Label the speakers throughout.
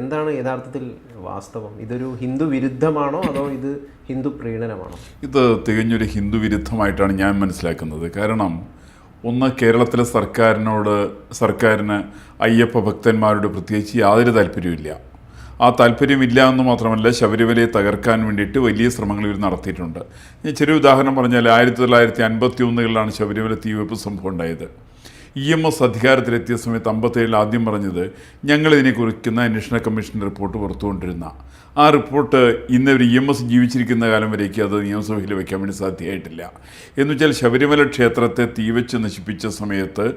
Speaker 1: എന്താണ് യഥാർത്ഥത്തിൽ വാസ്തവം? ഇതൊരു ഹിന്ദു വിരുദ്ധമാണോ അതോ ഇത് ഹിന്ദു പ്രീണനമാണോ?
Speaker 2: ഇത് തികഞ്ഞൊരു ഹിന്ദു വിരുദ്ധമായിട്ടാണ് ഞാൻ മനസ്സിലാക്കുന്നത്. കാരണം ഒന്ന് കേരളത്തിലെ സർക്കാരിനോട് സർക്കാരിന് അയ്യപ്പ ഭക്തന്മാരോട് പ്രത്യേകിച്ച് യാതൊരു താല്പര്യമില്ല ആ താല്പര്യമില്ല എന്ന് മാത്രമല്ല ശബരിമലയെ തകർക്കാൻ വേണ്ടിയിട്ട് വലിയ ശ്രമങ്ങൾ ഇവർ നടത്തിയിട്ടുണ്ട്. ചെറിയ ഉദാഹരണം പറഞ്ഞാൽ ആയിരത്തി തൊള്ളായിരത്തി അൻപത്തി ഒന്നുകളിലാണ് ശബരിമല തീവെപ്പ് സംഭവം ഉണ്ടായത്. ഇ എം എസ് അധികാരത്തിലെത്തിയ സമയത്ത് അമ്പത്തേഴിൽ ആദ്യം പറഞ്ഞത് ഞങ്ങൾ ഇതിനെ കുറിക്കുന്ന അന്വേഷണ കമ്മീഷൻ റിപ്പോർട്ട് പുറത്തുകൊണ്ടിരുന്ന. ആ റിപ്പോർട്ട് ഇന്ന് ഒരു ഇ എം എസ് ജീവിച്ചിരിക്കുന്ന കാലം വരേക്ക് അത് നിയമസഭയിൽ വയ്ക്കാൻ വേണ്ടി സാധ്യമായിട്ടില്ല. എന്ന് വെച്ചാൽ ശബരിമല ക്ഷേത്രത്തെ തീവച്ച് നശിപ്പിച്ച സമയത്ത്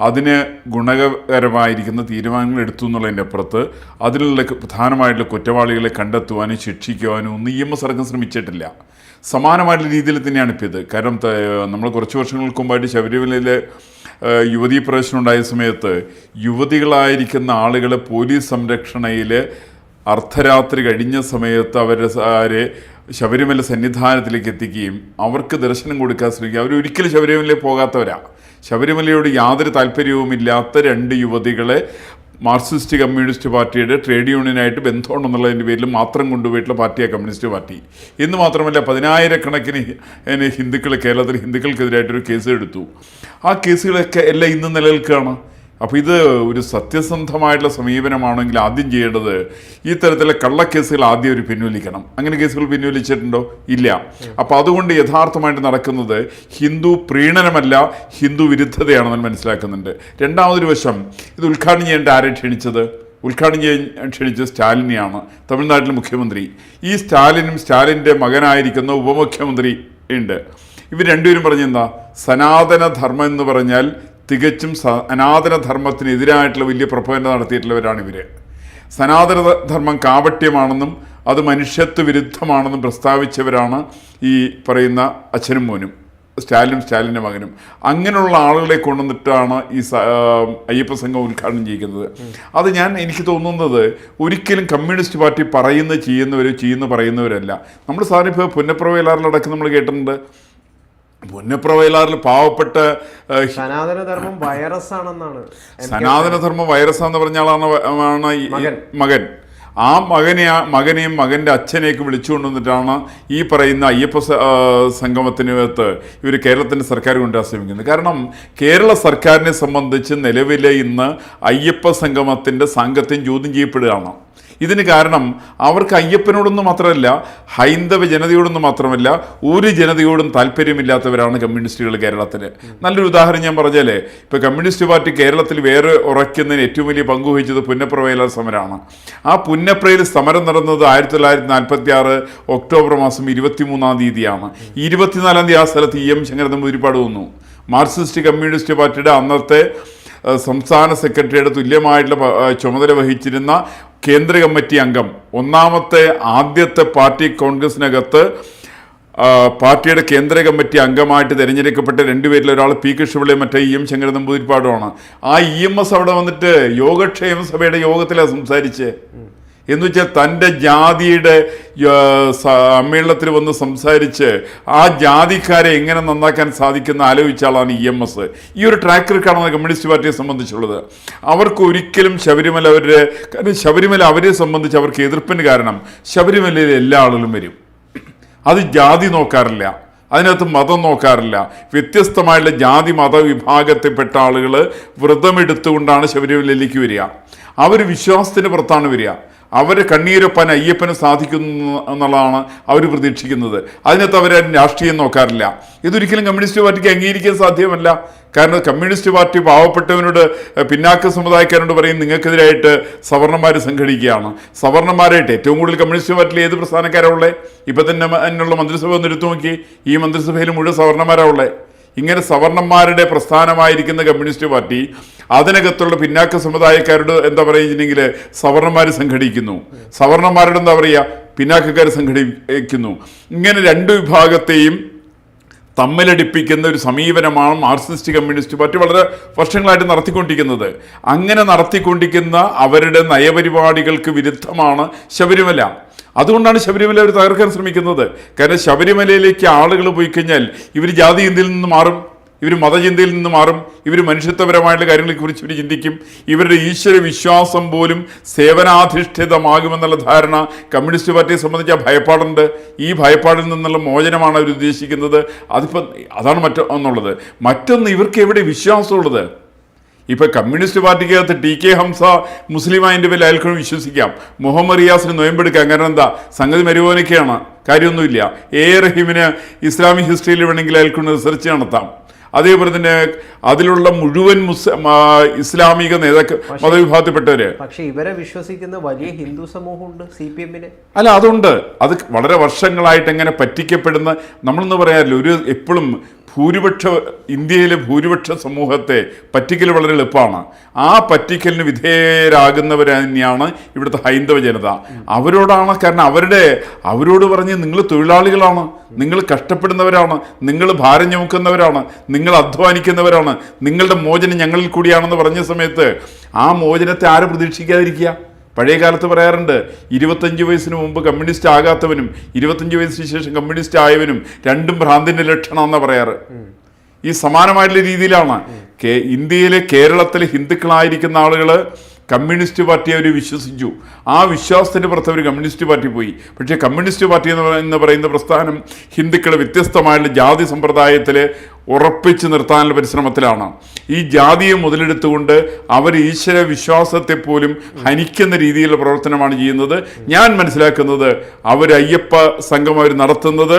Speaker 2: അതിന് ഗുണകരമായിരിക്കുന്ന തീരുമാനങ്ങൾ എടുത്തു എന്നുള്ളതിന്റെ അപ്പുറത്ത് അതിലുള്ള പ്രധാനമായിട്ടുള്ള കുറ്റവാളികളെ കണ്ടെത്തുവാനും ശിക്ഷിക്കുവാനും ഒന്നും ഇ എം എസ് അടക്കം ശ്രമിച്ചിട്ടില്ല. സമാനമായിട്ടുള്ള രീതിയിൽ തന്നെയാണ് ഇപ്പോൾ ഇത്. കാരണം നമ്മൾ കുറച്ച് വർഷങ്ങൾക്ക് മുമ്പായിട്ട് ശബരിമലയിലെ യുവതീ പ്രവേശനം ഉണ്ടായ സമയത്ത് യുവതികളായിരിക്കുന്ന ആളുകളെ പോലീസ് സംരക്ഷണയിൽ അർദ്ധരാത്രി കഴിഞ്ഞ സമയത്ത് അവരെ ശബരിമല സന്നിധാനത്തിലേക്ക് എത്തിക്കുകയും അവർക്ക് ദർശനം കൊടുക്കാൻ ശ്രമിക്കുക. അവരൊരിക്കലും ശബരിമലയിൽ പോകാത്തവരാണ് ശബരിമലയോട് യാതൊരു താല്പര്യവുമില്ലാത്ത രണ്ട് യുവതികളെ മാർക്സിസ്റ്റ് കമ്മ്യൂണിസ്റ്റ് പാർട്ടിയുടെ ട്രേഡ് യൂണിയനായിട്ട് ബന്ധമുണ്ടെന്നുള്ളതിന്റെ പേരിൽ മാത്രം കൊണ്ടുപോയിട്ടുള്ള പാർട്ടിയാണ് കമ്മ്യൂണിസ്റ്റ് പാർട്ടി. എന്ന് മാത്രമല്ല പതിനായിരക്കണക്കിന് ഹിന്ദുക്കൾ കേരളത്തിൽ ഹിന്ദുക്കൾക്കെതിരായിട്ടൊരു കേസ് എടുത്തു. ആ കേസുകളൊക്കെ എല്ലാം ഇന്ന് നിലനിൽക്കുകയാണ്. അപ്പോൾ ഇത് ഒരു സത്യസന്ധമായിട്ടുള്ള സമീപനമാണെങ്കിൽ ആദ്യം ചെയ്യേണ്ടത് ഈ തരത്തിലെ കള്ളക്കേസുകൾ ആദ്യം ഒരു പിൻവലിക്കണം. അങ്ങനെ കേസുകൾ പിൻവലിച്ചിട്ടുണ്ടോ? ഇല്ല. അപ്പോൾ അതുകൊണ്ട് യഥാർത്ഥമായിട്ട് നടക്കുന്നത് ഹിന്ദു പ്രീണനമല്ല ഹിന്ദു വിരുദ്ധതയാണെന്ന് മനസ്സിലാക്കുന്നുണ്ട്. രണ്ടാമതൊരു വശം ഇത് ഉദ്ഘാടനം ചെയ്യേണ്ട ആരെ ക്ഷണിച്ചത്? ഉദ്ഘാടനം ചെയ്യാൻ ക്ഷണിച്ച സ്റ്റാലിനെയാണ് തമിഴ്നാട്ടിലെ മുഖ്യമന്ത്രി. ഈ സ്റ്റാലിനും സ്റ്റാലിന്റെ മകനായിരിക്കുന്ന ഉപമുഖ്യമന്ത്രി ഉണ്ട്. ഇവർ രണ്ടുപേരും പറഞ്ഞെന്താ? സനാതന ധർമ്മം എന്ന് പറഞ്ഞാൽ തികച്ചും സനാതന ധർമ്മത്തിനെതിരായിട്ടുള്ള വലിയ പ്രഭവന നടത്തിയിട്ടുള്ളവരാണ് ഇവർ സനാതന ധർമ്മം കാപട്യമാണെന്നും അത് മനുഷ്യത്വ വിരുദ്ധമാണെന്നും പ്രസ്താവിച്ചവരാണ് ഈ പറയുന്ന അച്ഛനും മോനും സ്റ്റാലിനും സ്റ്റാലിന്റെ മകനും. അങ്ങനെയുള്ള ആളുകളെ കൊണ്ടുവന്നിട്ടാണ് ഈ സ- അയ്യപ്പ സംഘം ഉദ്ഘാടനം ചെയ്യുന്നത് അത് ഞാൻ എനിക്ക് തോന്നുന്നത് ഒരിക്കലും കമ്മ്യൂണിസ്റ്റ് പാർട്ടി പറയുന്ന ചെയ്യുന്നവരോ ചെയ്യുന്ന പറയുന്നവരല്ല. നമ്മൾ സാറിപ്പോൾ പുന്നപ്രവേലാറിലടക്കം നമ്മൾ കേട്ടിട്ടുണ്ട്. പുന്നപ്രവയലാറിൽ പാവപ്പെട്ട
Speaker 1: സനാതനധർമ്മം വൈറസ് ആണെന്നാണ്
Speaker 2: സനാതനധർമ്മം വൈറസ് എന്ന് പറഞ്ഞ ആളാണ് ആണ്
Speaker 1: മകൻ.
Speaker 2: ആ മകനെ മകനെയും മകന്റെ അച്ഛനെയൊക്കെ വിളിച്ചുകൊണ്ടുവന്നിട്ടാണ് ഈ പറയുന്ന അയ്യപ്പ സംഗമത്തിന് അകത്ത് സംഗമത്തിനകത്ത് ഇവർ കേരളത്തിന്റെ സർക്കാർ കൊണ്ടുവരാൻ ശ്രമിക്കുന്നത് കാരണം കേരള സർക്കാരിനെ സംബന്ധിച്ച് നിലവിലെ ഇന്ന് അയ്യപ്പ സംഗമത്തിന്റെ സംഘത്തെയും ചോദ്യം ചെയ്യപ്പെടുകയാണ്. ഇതിന് കാരണം അവർക്ക് അയ്യപ്പനോടൊന്നും മാത്രമല്ല ഹൈന്ദവ ജനതയോടൊന്നും മാത്രമല്ല ഒരു ജനതയോടും താല്പര്യമില്ലാത്തവരാണ് കമ്മ്യൂണിസ്റ്റുകൾ കേരളത്തിൽ നല്ലൊരു ഉദാഹരണം ഞാൻ പറഞ്ഞാലേ ഇപ്പോൾ കമ്മ്യൂണിസ്റ്റ് പാർട്ടി കേരളത്തിൽ വേറെ ഉറയ്ക്കുന്നതിന് ഏറ്റവും വലിയ പങ്ക് വഹിച്ചത് പുന്നപ്രവയലാർ സമരമാണ് ആ പുന്നപ്രയിൽ സമരം നടന്നത് ആയിരത്തി തൊള്ളായിരത്തി നാൽപ്പത്തി ആറ് ഒക്ടോബർ മാസം ഇരുപത്തിമൂന്നാം തീയതിയാണ്. ഇരുപത്തിനാലാം തീയതി ആ സ്ഥലത്ത് ഇ എം ശങ്കരൻ ഒരുപാട് വന്നു. മാർക്സിസ്റ്റ് കമ്മ്യൂണിസ്റ്റ് പാർട്ടിയുടെ അന്നത്തെ സംസ്ഥാന സെക്രട്ടറിയുടെ തുല്യമായിട്ടുള്ള ചുമതല വഹിച്ചിരുന്ന കേന്ദ്ര കമ്മിറ്റി അംഗം. ഒന്നാമത്തെ ആദ്യത്തെ പാർട്ടി കോൺഗ്രസിനകത്ത് പാർട്ടിയുടെ കേന്ദ്ര കമ്മിറ്റി അംഗമായിട്ട് തിരഞ്ഞെടുക്കപ്പെട്ട രണ്ടുപേരിൽ ഒരാൾ പി കൃഷ്ണപിള്ളയും മറ്റേ ഇ എം ശങ്കര നമ്പൂതിരിപ്പാടുമാണ്. ആ ഇ എം എസ് അവിടെ വന്നിട്ട് യോഗക്ഷേമ സഭയുടെ യോഗത്തിലാണ് സംസാരിച്ച്. എന്ന് വെച്ചാൽ തന്റെ ജാതിയുടെ സമ്മേളനത്തിൽ വന്ന് സംസാരിച്ച് ആ ജാതിക്കാരെ എങ്ങനെ നന്നാക്കാൻ സാധിക്കുന്ന ആലോചിച്ച ആളാണ് ഇ എം എസ്. ഈ ഒരു ട്രാക്ക് റെക്കോർഡാണ് കമ്മ്യൂണിസ്റ്റ് പാർട്ടിയെ സംബന്ധിച്ചുള്ളത്. അവർക്ക് ഒരിക്കലും ശബരിമല അവരുടെ കാരണം ശബരിമല അവരെ സംബന്ധിച്ച് അവർക്ക് എതിർപ്പിന് കാരണം ശബരിമലയിൽ എല്ലാ ആളുകളും വരും. അത് ജാതി നോക്കാറില്ല. അതിനകത്ത് മതം നോക്കാറില്ല. വ്യത്യസ്തമായുള്ള ജാതി മത വിഭാഗത്തിൽപ്പെട്ട ആളുകൾ വ്രതമെടുത്തുകൊണ്ടാണ് ശബരിമലയിലേക്ക് വരിക. അവർ വിശ്വാസത്തിന് പുറത്താണ് വരിക. അവർ കണ്ണീരൊപ്പാൻ അയ്യപ്പന് സാധിക്കുന്നു എന്നുള്ളതാണ് അവർ പ്രതീക്ഷിക്കുന്നത്. അതിനകത്ത് അവർ രാഷ്ട്രീയം നോക്കാറില്ല. ഇതൊരിക്കലും കമ്മ്യൂണിസ്റ്റ് പാർട്ടിക്ക് അംഗീകരിക്കാൻ സാധ്യമല്ല. കാരണം കമ്മ്യൂണിസ്റ്റ് പാർട്ടി പാവപ്പെട്ടവനോട് പിന്നാക്ക സമുദായക്കാരോട് പറയും നിങ്ങൾക്കെതിരായിട്ട് സവർണന്മാർ സംഘടിക്കുകയാണ്. സവർണന്മാരായിട്ട് ഏറ്റവും കൂടുതൽ കമ്മ്യൂണിസ്റ്റ് പാർട്ടിയിൽ ഏത് പ്രസ്ഥാനക്കാരാണ് ഇപ്പം തന്നെ അതിനുള്ള മന്ത്രിസഭ ഒന്ന് എടുത്തു നോക്കി. ഈ മന്ത്രിസഭയിൽ മുഴുവൻ സവർണന്മാരാ ഉള്ളത് ഇങ്ങനെ സവർണന്മാരുടെ പ്രസ്ഥാനമായിരിക്കുന്ന കമ്മ്യൂണിസ്റ്റ് പാർട്ടി അതിനകത്തുള്ള പിന്നാക്ക സമുദായക്കാരോട് എന്താ പറയുക സവർണന്മാർ സംഘടിക്കുന്നു. സവർണന്മാരോട് എന്താ പറയുക? പിന്നാക്കക്കാർ സംഘടിക്കുന്നു ഇങ്ങനെ രണ്ട് വിഭാഗത്തെയും തമ്മിലടിപ്പിക്കുന്ന ഒരു സമീപനമാണ് മാർക്സിസ്റ്റ് കമ്മ്യൂണിസ്റ്റ് പാർട്ടി വളരെ വർഷങ്ങളായിട്ട് നടത്തിക്കൊണ്ടിരിക്കുന്നത്. അങ്ങനെ നടത്തിക്കൊണ്ടിരിക്കുന്ന അവരുടെ നയപരിപാടികൾക്ക് വിരുദ്ധമാണ് ശബരിമല. അതുകൊണ്ടാണ് ശബരിമല അവർ തകർക്കാൻ ശ്രമിക്കുന്നത്. കാരണം ശബരിമലയിലേക്ക് ആളുകൾ പോയി കഴിഞ്ഞാൽ ഇവർ ജാതി ഇന്ത്യയിൽ നിന്ന് മാറും ഇവർ മതചിന്തയിൽ നിന്ന് മാറും ഇവർ മനുഷ്യത്വപരമായിട്ടുള്ള കാര്യങ്ങളെക്കുറിച്ച് ഇവർ ചിന്തിക്കും. ഇവരുടെ ഈശ്വര വിശ്വാസം പോലും സേവനാധിഷ്ഠിതമാകുമെന്നുള്ള ധാരണ കമ്മ്യൂണിസ്റ്റ് പാർട്ടിയെ സംബന്ധിച്ച് ഭയപ്പാടുണ്ട്. ഈ ഭയപ്പാടിൽ നിന്നുള്ള മോചനമാണ് അവർ ഉദ്ദേശിക്കുന്നത്. അതിപ്പം അതാണ് മറ്റൊന്നുള്ളത് മറ്റൊന്ന് ഇവർക്ക് എവിടെ വിശ്വാസമുള്ളത്? ഇപ്പൊ കമ്മ്യൂണിസ്റ്റ് പാർട്ടിക്കകത്ത് ടി കെ ഹംസ മുസ്ലിമായതിന്റെ പേരിൽ അയാൾക്കും വിശ്വസിക്കാം. മുഹമ്മദ് റിയാസിന് നോയമ്പെടുക്കാം കാരണം എന്താ? സംഗതി മരുവോനൊക്കെയാണ് കാര്യമൊന്നുമില്ല. എ റഹീമിന് ഇസ്ലാമിക് ഹിസ്റ്ററിയിൽ വേണമെങ്കിൽ അയാൾക്കൊണ്ട് റിസർച്ച് നടത്താം. അതേപോലെ തന്നെ അതിലുള്ള മുഴുവൻ മുസ് ഇസ്ലാമിക നേതാക്കൾ മതവിഭാഗത്തിൽപ്പെട്ടവര്.
Speaker 1: പക്ഷേ ഇവരെ വിശ്വസിക്കുന്ന വലിയ ഹിന്ദു സമൂഹമുണ്ട് സി പി എമ്മിന്.
Speaker 2: അല്ല അതുണ്ട്. അത് വളരെ വർഷങ്ങളായിട്ട് എങ്ങനെ പറ്റിക്കപ്പെടുന്ന നമ്മളെന്ന് പറയാറില്ല. ഒരു എപ്പോഴും ഭൂരിപക്ഷ ഇന്ത്യയിലെ ഭൂരിപക്ഷ സമൂഹത്തെ പറ്റിക്കൽ വളരെ എളുപ്പമാണ്. ആ പറ്റിക്കലിന് വിധേയരാകുന്നവർ തന്നെയാണ് ഇവിടുത്തെ ഹൈന്ദവ ജനത. അവരോടാണ് കാരണം അവരുടെ അവരോട് പറഞ്ഞ് നിങ്ങൾ തൊഴിലാളികളാണ് നിങ്ങൾ കഷ്ടപ്പെടുന്നവരാണ് നിങ്ങൾ ഭാരം ചുമക്കുന്നവരാണ് നിങ്ങൾ അധ്വാനിക്കുന്നവരാണ് നിങ്ങളുടെ മോചനം ഞങ്ങളിൽ കൂടിയാണെന്ന് പറഞ്ഞ സമയത്ത് ആ മോചനത്തെ ആരും പ്രതീക്ഷിക്കാതിരിക്കുക. പഴയ കാലത്ത് പറയാറുണ്ട് ഇരുപത്തഞ്ച് വയസ്സിന് മുമ്പ് കമ്മ്യൂണിസ്റ്റ് ആകാത്തവനും ഇരുപത്തഞ്ച് വയസ്സിന് ശേഷം കമ്മ്യൂണിസ്റ്റ് ആയവനും രണ്ടും ഭ്രാന്തിന്റെ ലക്ഷണമെന്നാണ് പറയാറ്. ഈ സമാനമായിട്ടുള്ള രീതിയിലാണ്. ഇന്ത്യയിലെ കേരളത്തിലെ ഹിന്ദുക്കളായിരിക്കുന്ന ആളുകൾ കമ്മ്യൂണിസ്റ്റ് പാർട്ടി അവർ വിശ്വസിച്ചു. ആ വിശ്വാസത്തിന്റെ പുറത്ത് അവർ കമ്മ്യൂണിസ്റ്റ് പാർട്ടി പോയി. പക്ഷേ കമ്മ്യൂണിസ്റ്റ് പാർട്ടി എന്ന് പറയുന്ന പ്രസ്ഥാനം ഹിന്ദുക്കളെ വ്യത്യസ്തമായുള്ള ജാതി സമ്പ്രദായത്തിൽ ഉറപ്പിച്ചു നിർത്താനുള്ള പരിശ്രമത്തിലാണ്. ഈ ജാതിയെ മുതലെടുത്തുകൊണ്ട് അവർ ഈശ്വര വിശ്വാസത്തെ പോലും ഹനിക്കുന്ന രീതിയിലുള്ള പ്രവർത്തനമാണ് ചെയ്യുന്നത്. ഞാൻ മനസ്സിലാക്കുന്നത് അവർ അയ്യപ്പ സംഘം അവർ നടത്തുന്നത്.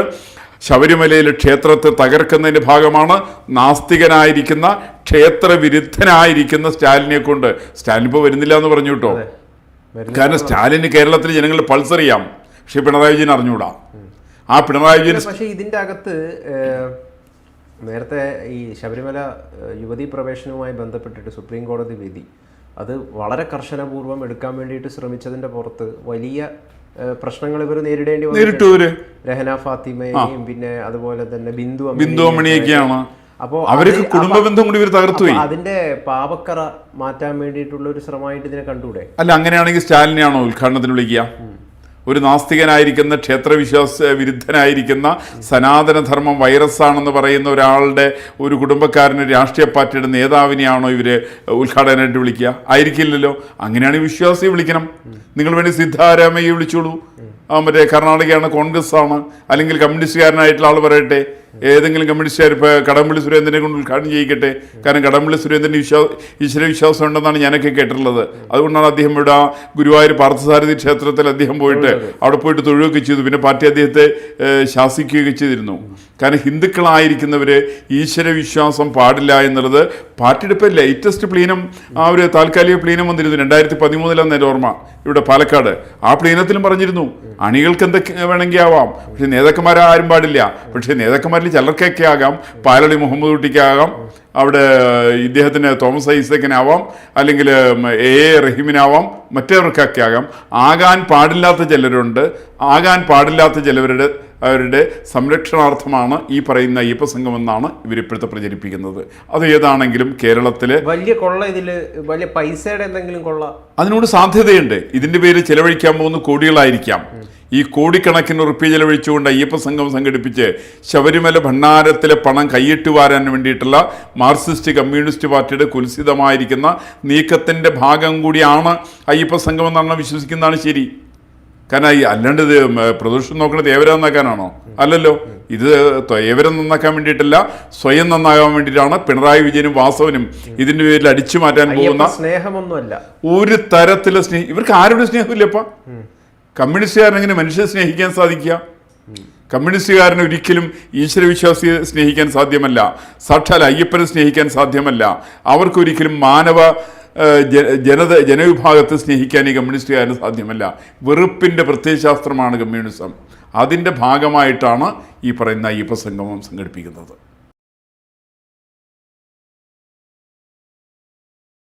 Speaker 2: ശബരിമലയിലെ ക്ഷേത്രത്തെ തകർക്കുന്നതിന്റെ ഭാഗമാണ് നാസ്തികനായിരിക്കുന്ന ക്ഷേത്ര വിരുദ്ധനായിരിക്കുന്ന സ്റ്റാലിനെ കൊണ്ട്. സ്റ്റാലിൻ ഇപ്പോൾ വരുന്നില്ല എന്ന് പറഞ്ഞു കേട്ടോ. കാരണം സ്റ്റാലിന് കേരളത്തിലെ ജനങ്ങളുടെ പൾസ് അറിയാം. പക്ഷെ പിണറായി വിജയൻ അറിഞ്ഞൂടാ. ആ പിണറായി വിജയൻ
Speaker 1: പക്ഷേ ഇതിന്റെ അകത്ത് നേരത്തെ ഈ ശബരിമല യുവതി പ്രവേശനവുമായി ബന്ധപ്പെട്ടിട്ട് സുപ്രീം കോടതി വിധി. അത് വളരെ കർശനപൂർവം എടുക്കാൻ വേണ്ടിയിട്ട് ശ്രമിച്ചതിന്റെ പുറത്ത് വലിയ പ്രശ്നങ്ങൾ ഇവർ നേരിടേണ്ടി.
Speaker 2: അവർ
Speaker 1: രഹന ഫാത്തിമയെയും പിന്നെ അതുപോലെ തന്നെ ബിന്ദു
Speaker 2: ബിന്ദു അമ്മണിയൊക്കെയാണ്
Speaker 1: അപ്പോ
Speaker 2: അവർക്ക് കുടുംബ ബന്ധം കൂടി ഇവർ തകർത്തുപോയി
Speaker 1: അപ്പൊ അതിന്റെ പാപക്കറ മാറ്റാൻ വേണ്ടിയിട്ടുള്ള ഒരു ശ്രമമായിട്ട് ഇതിനെ കണ്ടുകൂടെ?
Speaker 2: അല്ല അങ്ങനെയാണെങ്കിൽ സ്റ്റാലിനെയാണോ ഉദ്ഘാടനത്തിന് വിളിക്കുക? ഒരു നാസ്തികനായിരിക്കുന്ന ക്ഷേത്രവിശ്വാസ വിരുദ്ധനായിരിക്കുന്ന സനാതനധർമ്മം വൈറസാണെന്ന് പറയുന്ന ഒരാളുടെ ഒരു കുടുംബക്കാരന് രാഷ്ട്രീയ പാർട്ടിയുടെ നേതാവിനെയാണോ ഇവർ ഉദ്ഘാടനമായിട്ട് വിളിക്കുക? ആയിരിക്കില്ലല്ലോ. അങ്ങനെയാണെങ്കിൽ വിശ്വാസിയെ വിളിക്കണം. നിങ്ങൾ വേണ്ടി സിദ്ധാരാമയെ വിളിച്ചോളൂ. മറ്റേ കർണാടകയാണ് കോൺഗ്രസ് ആണ് അല്ലെങ്കിൽ കമ്മ്യൂണിസ്റ്റുകാരനായിട്ടുള്ള ആൾ പറയട്ടെ. ഏതെങ്കിലും കമ്മ്യൂണിസ്റ്റുകാർ ഇപ്പോൾ കടമ്പള്ളി സുരേന്ദ്രനെ കൊണ്ട് ഉദ്ഘാടനം ചെയ്യിക്കട്ടെ? കാരണം കടമ്പള്ളി സുരേന്ദ്രന് വിശ്വാസ ഈശ്വര വിശ്വാസം ഉണ്ടെന്നാണ് ഞാനൊക്കെ കേട്ടിട്ടുള്ളത്. അതുകൊണ്ടാണ് അദ്ദേഹം ഇവിടെ ഗുരുവായൂർ പാർത്ഥസാരഥി ക്ഷേത്രത്തിൽ അദ്ദേഹം പോയിട്ട് അവിടെ പോയിട്ട് തൊഴുകയൊക്കെ ചെയ്തു. പിന്നെ പാർട്ടി അദ്ദേഹത്തെ ശാസിക്കുകയൊക്കെ ചെയ്തിരുന്നു. കാരണം ഹിന്ദുക്കളായിരിക്കുന്നവർ ഈശ്വരവിശ്വാസം പാടില്ല എന്നുള്ളത് പാർട്ടിയുടെ ഇപ്പോൾ ലേറ്റസ്റ്റ് പ്ലീനം ആ ഒരു താൽക്കാലിക പ്ലീനം വന്നിരുന്നു. രണ്ടായിരത്തി പതിമൂന്നിലാണ് എന്റെ ഓർമ്മ. ഇവിടെ പാലക്കാട്. ആ പ്ലീനത്തിലും പറഞ്ഞിരുന്നു. അണികൾക്ക് എന്തൊക്കെ വേണമെങ്കിൽ ആവാം. പക്ഷേ നേതാക്കന്മാരാരും പാടില്ല. പക്ഷേ നേതാക്കന്മാരിൽ ചിലർക്കൊക്കെ ആകാം പാലടി മുഹമ്മദ് കുട്ടിക്കാകാം അവിടെ ഇദ്ദേഹത്തിന് തോമസ് ഐസക്കിനാവാം അല്ലെങ്കിൽ എ എ റഹീമിനാവാം മറ്റവർക്കൊക്കെ ആകാം ആകാൻ പാടില്ലാത്ത ചിലരുണ്ട്. ആകാൻ പാടില്ലാത്ത ചിലവരുടെ അവരുടെ സംരക്ഷണാർത്ഥമാണ് ഈ പറയുന്ന അയ്യപ്പ സംഘം എന്നാണ് ഇവരിപ്പോഴത്തെ പ്രചരിപ്പിക്കുന്നത്. അത് ഏതാണെങ്കിലും കേരളത്തിലെ
Speaker 1: വലിയ കൊള്ള ഇതിൽ വലിയ പൈസയുടെ എന്തെങ്കിലും കൊള്ള.
Speaker 2: അതിനോട് സാധ്യതയുണ്ട്. ഇതിന്റെ പേര് ചിലവഴിക്കാൻ പോകുന്ന കോടികളായിരിക്കാം. ഈ കോടിക്കണക്കിന് റുപ്പി ചെലവഴിച്ചുകൊണ്ട് അയ്യപ്പ സംഘം സംഘടിപ്പിച്ച് ശബരിമല ഭണ്ഡാരത്തിലെ പണം കൈയിട്ട് വാരാൻ വേണ്ടിയിട്ടുള്ള മാർക്സിസ്റ്റ് കമ്മ്യൂണിസ്റ്റ് പാർട്ടിയുടെ കുൽസിതമായിരിക്കുന്ന നീക്കത്തിന്റെ ഭാഗം കൂടിയാണ് അയ്യപ്പ സംഘം എന്നാണ് വിശ്വസിക്കുന്നതാണ് ശരി. കാരണം ഈ അല്ലാണ്ട് ഇത് പ്രദോഷം നോക്കുന്നത് ഏവരം നന്നാക്കാനാണോ? അല്ലല്ലോ. ഇത് ഏവരം നന്നാക്കാൻ വേണ്ടിയിട്ടല്ല സ്വയം നന്നാകാൻ വേണ്ടിയിട്ടാണ് പിണറായി വിജയനും വാസവനും ഇതിന്റെ പേരിൽ അടിച്ചു മാറ്റാൻ പോകുന്ന
Speaker 1: സ്നേഹമൊന്നുമല്ല.
Speaker 2: ഒരു തരത്തിലെ സ്നേഹം ഇവർക്ക് ആരുടെ സ്നേഹമില്ലപ്പ? കമ്മ്യൂണിസ്റ്റുകാരൻ എങ്ങനെ മനുഷ്യനെ സ്നേഹിക്കാൻ സാധിക്കുക? കമ്മ്യൂണിസ്റ്റുകാരന് ഒരിക്കലും ഈശ്വരവിശ്വാസിയെ സ്നേഹിക്കാൻ സാധ്യമല്ല. സാക്ഷാൽ അയ്യപ്പനെ സ്നേഹിക്കാൻ സാധ്യമല്ല. അവർക്കൊരിക്കലും മാനവ ജനത ജനവിഭാഗത്തെ സ്നേഹിക്കാൻ ഈ കമ്മ്യൂണിസ്റ്റുകാരന് സാധ്യമല്ല. വെറുപ്പിന്റെ പ്രത്യയശാസ്ത്രമാണ് കമ്മ്യൂണിസം. അതിന്റെ ഭാഗമായിട്ടാണ് ഈ പറയുന്ന അയ്യപ്പ സംഗമം സംഘടിപ്പിക്കുന്നത്.